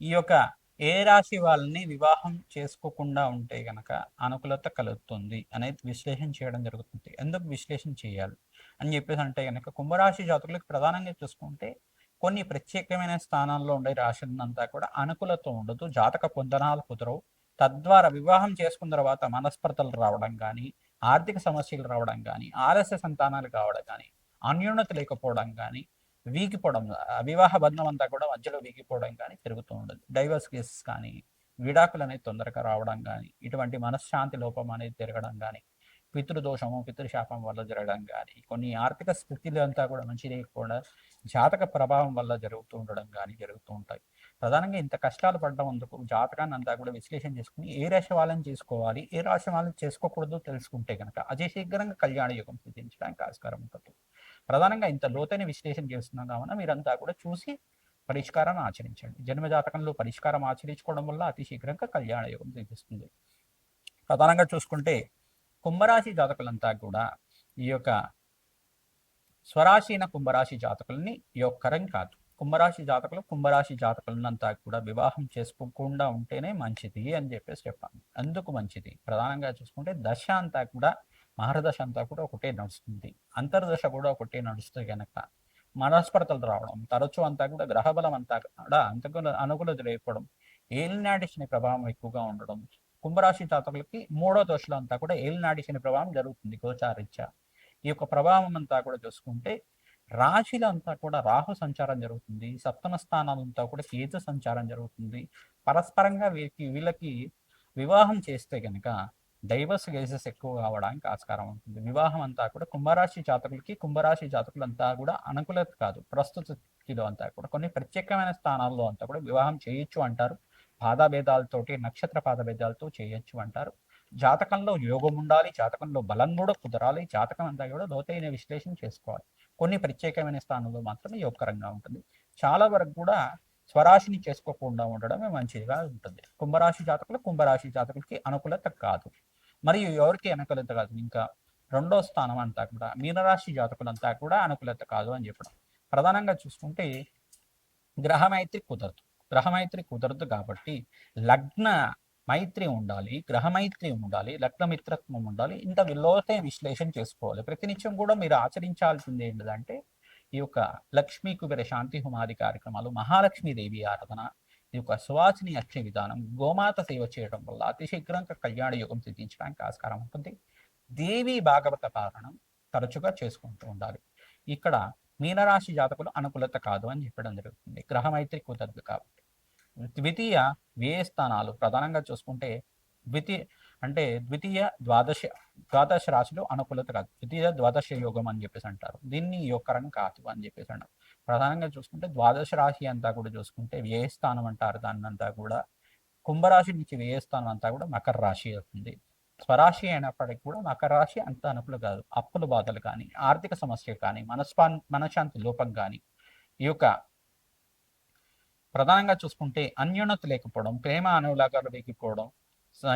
ఈ యొక్క ఏ రాశి వాళ్ళని వివాహం చేసుకోకుండా ఉంటే గనక అనుకూలత కలుగుతుంది అనేది విశ్లేషణ చేయడం జరుగుతుంది. ఎందుకు విశ్లేషణ చేయాలి? అని చెప్పేసి అంటే కనుక కుంభరాశి జాతకులకు ప్రధానంగా చూసుకుంటే కొన్ని ప్రత్యేకమైన స్థానాల్లో ఉండే రాశులంతా కూడా అనుకూలత ఉండదు జాతక పొందనాలు కుదరవు. తద్వారా వివాహం చేసుకున్న తర్వాత మనస్పర్ధలు రావడం కానీ ఆర్థిక సమస్యలు రావడం కానీ ఆలస్య సంతానాలు కావడం కానీ అన్యోన్యత లేకపోవడం కానీ వీగిపోవడం వివాహ బంధం అంతా కూడా మధ్యలో వీగిపోవడం కానీ పెరుగుతూ ఉండదు. డైవర్స్ కేసెస్ కానీ విడాకులు అనేది తొందరగా రావడం కానీ ఇటువంటి మనశ్శాంతి లోపం అనేది తిరగడం కానీ పితృదోషము పితృశాపం వల్ల జరగడం కానీ కొన్ని ఆర్థిక స్థితిలో అంతా కూడా మంచి లేకుండా జాతక ప్రభావం వల్ల జరుగుతూ ఉండడం కానీ జరుగుతూ ఉంటాయి. ప్రధానంగా ఇంత కష్టాలు పడడం అందుకు జాతకాన్ని అంతా కూడా విశ్లేషణ చేసుకుని ఏ రాశి వాళ్ళని చేసుకోవాలి ఏ రాశి వాళ్ళని చేసుకోకూడదు తెలుసుకుంటే కనుక అజయ శీఘ్రంగా కళ్యాణ యుగం సిద్ధించడానికి ఆస్కారం ఉంటుంది. ప్రధానంగా ఇంత లోతైన విశ్లేషణ చేస్తున్నాం కావున మీరంతా కూడా చూసి పరిష్కారాన్ని ఆచరించండి. జన్మజాతకంలో పరిష్కారం ఆచరించుకోవడం వల్ల అతి శీఘ్రంగా కళ్యాణ యోగం సిద్ధిస్తుంది ప్రధానంగా చూసుకుంటే కుంభరాశి జాతకులంతా కూడా ఈ యొక్క స్వరాశిన కుంభరాశి జాతకుల్ని యొక్కరం కాదు. కుంభరాశి జాతకులు కుంభరాశి జాతకులనంతా కూడా వివాహం చేసుకోకుండా ఉంటేనే మంచిది అని చెప్పేసి చెప్పాను అందుకు మంచిది. ప్రధానంగా చూసుకుంటే దశ అంతా కూడా మహారదశ అంతా కూడా ఒకటే నడుస్తుంది. అంతర్దశ కూడా ఒకటే నడుస్తుంది కనుక మనస్పర్ధలు రావడం తరచూ అంతా కూడా గ్రహబలం అంతా కూడా అంతకు అనుకూలత లేకపోవడం ఏలినాటి శని ప్రభావం ఎక్కువగా ఉండడం కుంభరాశి జాతకులకి మూడో దశలో అంతా కూడా ఏలినాటి శని ప్రభావం జరుగుతుంది గోచారీత్యా. ఈ యొక్క ప్రభావం అంతా కూడా చూసుకుంటే రాశిలో అంతా కూడా రాహు సంచారం జరుగుతుంది సప్తమ స్థానాలంతా కూడా కేతు సంచారం జరుగుతుంది. పరస్పరంగా వీరికి వీళ్ళకి వివాహం చేస్తే కనుక డైవర్స్ కేసెస్ ఎక్కువ కావడానికి ఆస్కారం ఉంటుంది. వివాహం అంతా కూడా కుంభరాశి జాతకులకి కుంభరాశి జాతకులంతా కూడా అనుకూలత కాదు. ప్రస్తుత స్థితిలో అంతా కూడా కొన్ని ప్రత్యేకమైన స్థానాల్లో అంతా కూడా వివాహం చేయొచ్చు అంటారు. పాదభేదాలతోటి నక్షత్ర పాదభేదాలతో చేయొచ్చు అంటారు. జాతకంలో యోగం ఉండాలి జాతకంలో బలం కూడా కుదరాలి జాతకం అంతా కూడా లోతైన విశ్లేషణ చేసుకోవాలి. కొన్ని ప్రత్యేకమైన స్థానంలో మాత్రమే యోగకరంగా ఉంటుంది. చాలా వరకు కూడా స్వరాశిని చేసుకోకుండా ఉండడమే మంచిదిగా ఉంటుంది. కుంభరాశి జాతకులు కుంభరాశి జాతకులకి అనుకూలత కాదు. మరియు ఎవరికి అనుకూలత కాదు. ఇంకా రెండో స్థానం అంతా కూడా మీనరాశి జాతకులంతా కూడా అనుకూలత కాదు అని చెప్పడం. ప్రధానంగా చూసుకుంటే గ్రహమైత్రి కుదరదు. గ్రహమైత్రి కుదరదు కాబట్టి లగ్న మైత్రి ఉండాలి గ్రహమైత్రి ఉండాలి లగ్న మిత్రత్వం ఉండాలి. ఇంత లోతైన విశ్లేషణ చేసుకోవాలి. ప్రతినిత్యం కూడా మీరు ఆచరించాల్సింది ఏంటంటే ఈ యొక్క లక్ష్మీ కుబేర శాంతి హుమాది కార్యక్రమాలు మహాలక్ష్మీదేవి ఆరాధన ఈ యొక్క సువాసిని అక్షయ విధానం గోమాత సేవ చేయడం వల్ల అతి శీఘ్రంగా కళ్యాణ యుగం సిద్ధించడానికి ఆస్కారం ఉంటుంది. దేవి భాగవత పారణం తరచుగా చేసుకుంటూ ఉండాలి. ఇక్కడ మీనరాశి జాతకులు అనుకూలత కాదు అని చెప్పడం జరుగుతుంది. గ్రహమైత్రి కుదరదు కాబట్టి. ద్వితీయ వ్యయ స్థానాలు ప్రధానంగా చూసుకుంటే ద్వితీయ అంటే ద్వితీయ ద్వాదశ ద్వాదశ రాశిలో అనుకూలత కాదు ద్వితీయ ద్వాదశ యోగం అని చెప్పేసి అంటారు. దీన్ని యోగకరం కాదు అని చెప్పేసి అంటారు. ప్రధానంగా చూసుకుంటే ద్వాదశ రాశి అంతా కూడా చూసుకుంటే వ్యయస్థానం అంటారు. దాన్ని అంతా కూడా కుంభరాశి నుంచి వ్యయస్థానం అంతా కూడా మకర రాశి అవుతుంది. స్వరాశి అయినప్పటికీ కూడా మకర రాశి అంత అనుకూల కాదు. అప్పుల బాధలు కానీ ఆర్థిక సమస్య కానీ మనస్పా మనశాంతి లోపం కానీ ఈ యొక్క ప్రధానంగా చూసుకుంటే అన్యోన్నత లేకపోవడం ప్రేమ అనులాగాలు లేకపోవడం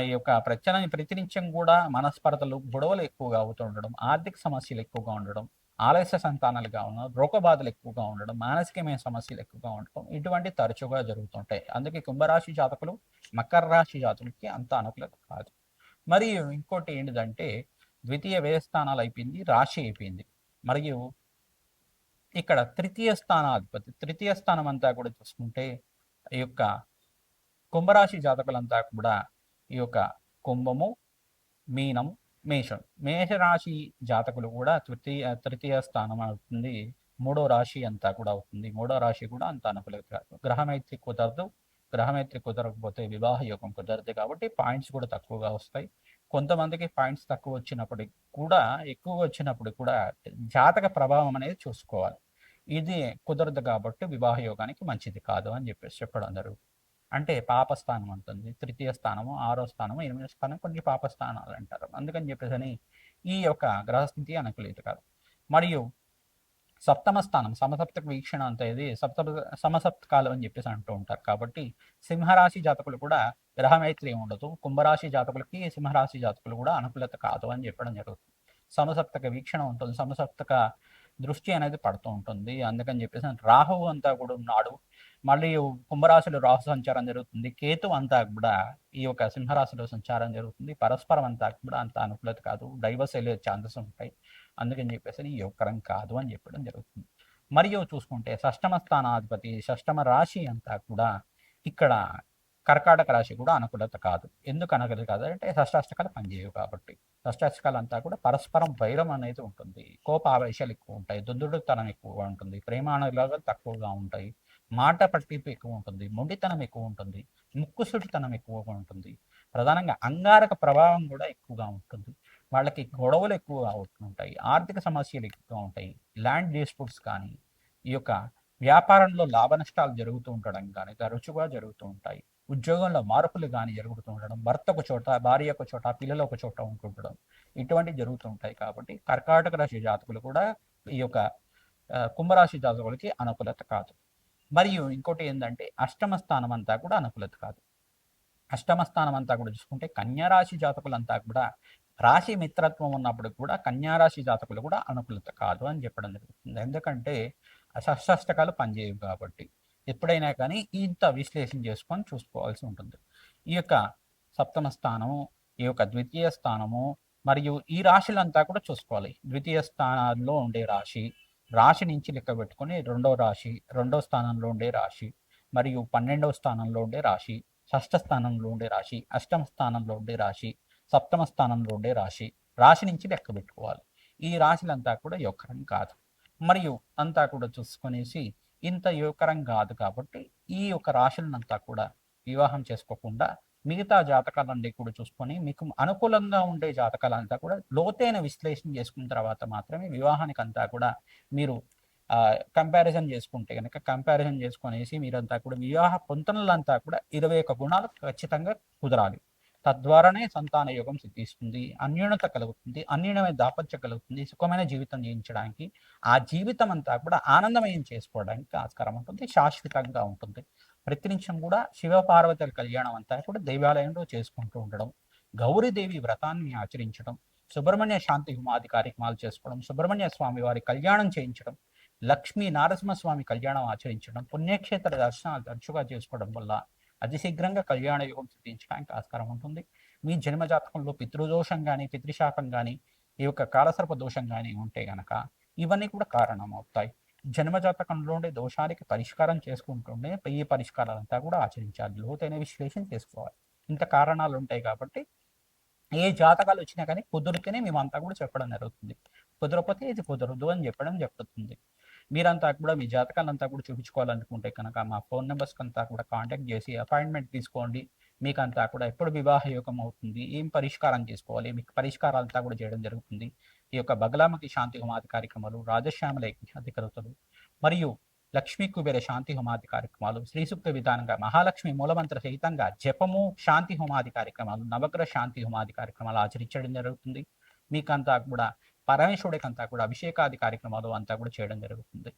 ఈ యొక్క ప్రచన ప్రతినిత్యం కూడా మనస్పర్ధలు గొడవలు ఎక్కువగా అవుతూ ఉండడం ఆర్థిక సమస్యలు ఎక్కువగా ఉండడం ఆలస్య సంతానాలుగా ఉండడం రోగబాధలు ఎక్కువగా ఉండడం మానసికమైన సమస్యలు ఎక్కువగా ఉండడం ఇటువంటి తరచుగా జరుగుతుంటాయి అందుకే కుంభరాశి జాతకులు మకర రాశి జాతకులకి అంత అనుకూలత కాదు. మరియు ఇంకోటి ఏంటిదంటే ద్వితీయ వ్యయస్థానాలు అయిపోయింది రాశి అయిపోయింది. మరియు ఇక్కడ తృతీయ స్థానాధిపతి తృతీయ స్థానం అంతా కూడా చూసుకుంటే ఈ యొక్క కుంభరాశి జాతకులంతా కూడా ఈ యొక్క కుంభము మీనం మేషం. మేషరాశి జాతకులు కూడా తృతీయ తృతీయ స్థానం అవుతుంది. మూడో రాశి అంతా కూడా అవుతుంది. మూడో రాశి కూడా అంత అనుకూలత కాదు. గ్రహమైత్రి కుదరదు. గ్రహమైత్రి కుదరకపోతే వివాహ యోగం కుదరదు కాబట్టి పాయింట్స్ కూడా తక్కువగా వస్తాయి. కొంతమందికి పాయింట్స్ తక్కువ వచ్చినప్పటికి కూడా ఎక్కువ వచ్చినప్పుడు కూడా జాతక ప్రభావం అనేది చూసుకోవాలి. ఇది కుదరదు కాబట్టి వివాహ యోగానికి మంచిది కాదు అని చెప్పేసి చెప్పడం జరుగుతుంది. అంటే పాపస్థానం ఉంటుంది తృతీయ స్థానము ఆరో స్థానము ఎనిమిదో స్థానం కొన్ని పాపస్థానాలు అంటారు. అందుకని చెప్పేసి ఈ యొక్క గ్రహస్థితి అనుకూలిత కాదు. మరియు సప్తమ స్థానం సమసప్తక వీక్షణ అంత ఇది సప్త సమసప్తకాలం అని చెప్పేసి అంటూ ఉంటారు. కాబట్టి సింహరాశి జాతకులు కూడా గ్రహమైత్రి ఉండదు. కుంభరాశి జాతకులకి సింహరాశి జాతకులు కూడా అనుకూలత కాదు అని చెప్పడం జరుగుతుంది. సమసప్తక వీక్షణ ఉంటుంది. సమసప్తక దృష్టి అనేది పడుతూ ఉంటుంది. అందుకని చెప్పేసి రాహువు అంతా కూడా ఉన్నాడు. మళ్ళీ కుంభరాశిలో రాహు సంచారం జరుగుతుంది. కేతు అంతా కూడా ఈ యొక్క సింహరాశిలో సంచారం జరుగుతుంది. పరస్పరం అంతా కూడా అంత అనుకూలత కాదు. డైవర్స్ వెళ్ళే ఛాన్సెస్ ఉంటాయి. అందుకని చెప్పేసి ఈ యోగకరం కాదు అని చెప్పడం జరుగుతుంది. మరియు చూసుకుంటే షష్టమ స్థానాధిపతి షష్టమ రాశి అంతా కూడా ఇక్కడ కర్కాటక రాశి కూడా అనుకూలత కాదు. ఎందుకు అనుకూలత కాదు అంటే షష్టాష్టకాలు పనిచేయవు కాబట్టి. షష్టాష్టకాలు అంతా కూడా పరస్పరం వైరం అనేది ఉంటుంది. కోప ఆవేశాలు ఎక్కువ ఉంటాయి. దుందుడుతనం ఎక్కువగా ఉంటుంది. ప్రేమానురాగాలు తక్కువగా ఉంటాయి. మాట పట్టింపు ఎక్కువ ఉంటుంది మొండితనం ఎక్కువ ఉంటుంది ముక్కుసుటితనం ఎక్కువగా ఉంటుంది ప్రధానంగా అంగారక ప్రభావం కూడా ఎక్కువగా ఉంటుంది. వాళ్ళకి గొడవలు ఎక్కువగా ఉంటుంటాయి ఆర్థిక సమస్యలు ఎక్కువగా ఉంటాయి. ల్యాండ్ డిస్ప్యూట్స్ కానీ ఈ యొక్క వ్యాపారంలో లాభ నష్టాలు జరుగుతూ ఉండడం కానీ తరచుగా జరుగుతూ ఉంటాయి. ఉద్యోగంలో మార్పులు కానీ జరుగుతూ ఉండడం భర్త ఒక చోట భార్య ఒక చోట పిల్లలు ఒక చోట ఉంటుండడం ఇటువంటివి జరుగుతూ ఉంటాయి కాబట్టి కర్కాటక రాశి జాతకులు కూడా ఈ యొక్క కుంభరాశి జాతకులకి అనుకూలత కాదు. మరియు ఇంకోటి ఏంటంటే అష్టమ స్థానం అంతా కూడా అనుకూలత కాదు. అష్టమ స్థానం అంతా కూడా చూసుకుంటే కన్యారాశి జాతకులంతా కూడా రాశి మిత్రత్వం ఉన్నప్పుడు కూడా కన్యారాశి జాతకులు కూడా అనుకూలత కాదు అని చెప్పడం జరుగుతుంది. ఎందుకంటే షష్టాష్టకాలు పనిచేయవు కాబట్టి ఎప్పుడైనా కానీ ఇంత విశ్లేషణ చేసుకొని చూసుకోవాల్సి ఉంటుంది. ఈ యొక్క సప్తమ స్థానము ఈ యొక్క ద్వితీయ స్థానము మరియు ఈ రాశులంతా కూడా చూసుకోవాలి. ద్వితీయ స్థానాల్లో ఉండే రాశి రాశి నుంచి లెక్క పెట్టుకొని రెండో రాశి రెండో స్థానంలో ఉండే రాశి మరియు పన్నెండవ స్థానంలో ఉండే రాశి షష్ఠ స్థానంలో ఉండే రాశి అష్టమ స్థానంలో ఉండే రాశి సప్తమ స్థానంలో ఉండే రాశి రాశి నుంచి లెక్క పెట్టుకోవాలి. ఈ రాశులంతా కూడా యోకరం కాదు. మరియు అంతా కూడా చూసుకునేసి ఇంత యోకరం కాదు కాబట్టి ఈ యొక్క రాశులనంతా కూడా వివాహం చేసుకోకుండా మిగతా జాతకాలన్నీ కూడా చూసుకొని మీకు అనుకూలంగా ఉండే జాతకాలంతా కూడా లోతైన విశ్లేషణ చేసుకున్న తర్వాత మాత్రమే వివాహానికి అంతా కూడా మీరు కంపారిజన్ చేసుకుంటే కనుక కంపారిజన్ చేసుకునేసి మీరంతా కూడా వివాహ పొంతనలంతా కూడా ఇరవై ఒక గుణాలు ఖచ్చితంగా కుదరాలి. తద్వారానే సంతాన యోగం సిద్ధిస్తుంది అన్యూనత కలుగుతుంది అన్యూనమైన దాపత్య కలుగుతుంది సుఖమైన జీవితం జీవించడానికి ఆ జీవితం అంతా కూడా ఆనందమయం చేసుకోవడానికి ఆస్కారం ఉంటుంది శాశ్వతంగా ఉంటుంది. ప్రతి నిమిషం కూడా శివపార్వతుల కళ్యాణం అంతా కూడా దేవాలయంలో చేసుకుంటూ ఉండడం గౌరీదేవి వ్రతాన్ని ఆచరించడం సుబ్రహ్మణ్య శాంతి హుమాది కార్యక్రమాలు చేసుకోవడం సుబ్రహ్మణ్య స్వామి వారి కళ్యాణం చేయించడం లక్ష్మీ నారసింహస్వామి కళ్యాణం ఆచరించడం పుణ్యక్షేత్ర దర్శనాలు తరచుగా చేసుకోవడం వల్ల అతి శీఘ్రంగా కళ్యాణ యుగం సిద్ధించడానికి ఆస్కారం ఉంటుంది. మీ జన్మజాతకంలో పితృదోషం కానీ పితృశాపం కానీ ఈ యొక్క కాలసర్ప దోషం కానీ ఉంటే గనక ఇవన్నీ కూడా కారణం అవుతాయి జన్మజాతకంలో ఉండే దోషానికి పరిష్కారం చేసుకుంటుండే పెయ్యి పరిష్కారాలంతా కూడా ఆచరించాలి. లోతైన విశ్లేషణ చేసుకోవాలి. ఇంత కారణాలు ఉంటాయి కాబట్టి ఏ జాతకాలు వచ్చినా కానీ కుదిరితేనే మేమంతా కూడా చెప్పడం జరుగుతుంది. కుదరకపోతే ఇది కుదరదు అని చెప్పడం జరుగుతుంది. మీరంతా కూడా మీ జాతకాలంతా కూడా చూపించుకోవాలనుకుంటే కనుక మా ఫోన్ నెంబర్స్ అంతా కూడా కాంటాక్ట్ చేసి అపాయింట్మెంట్ తీసుకోండి. మీకు అంతా కూడా ఎప్పుడు వివాహ యోగం అవుతుంది ఏం పరిష్కారం చేసుకోవాలి మీకు పరిష్కారాలంతా కూడా చేయడం జరుగుతుంది. ఈ యొక్క బగలామకి శాంతి హోమాది కార్యక్రమాలు రాజశ్యామల అధికృతులు మరియు లక్ష్మీ కుబేర శాంతి హోమాది కార్యక్రమాలు శ్రీసూక్త విధానంగా మహాలక్ష్మి మూలమంత్ర సహితంగా జపము శాంతి హోమాది కార్యక్రమాలు నవగ్రహ శాంతి హోమాది కార్యక్రమాలు ఆచరించడం జరుగుతుంది. మీకంతా కూడా పరమేశ్వరుడికంతా కూడా అభిషేకాది కార్యక్రమాలు అంతా కూడా చేయడం జరుగుతుంది.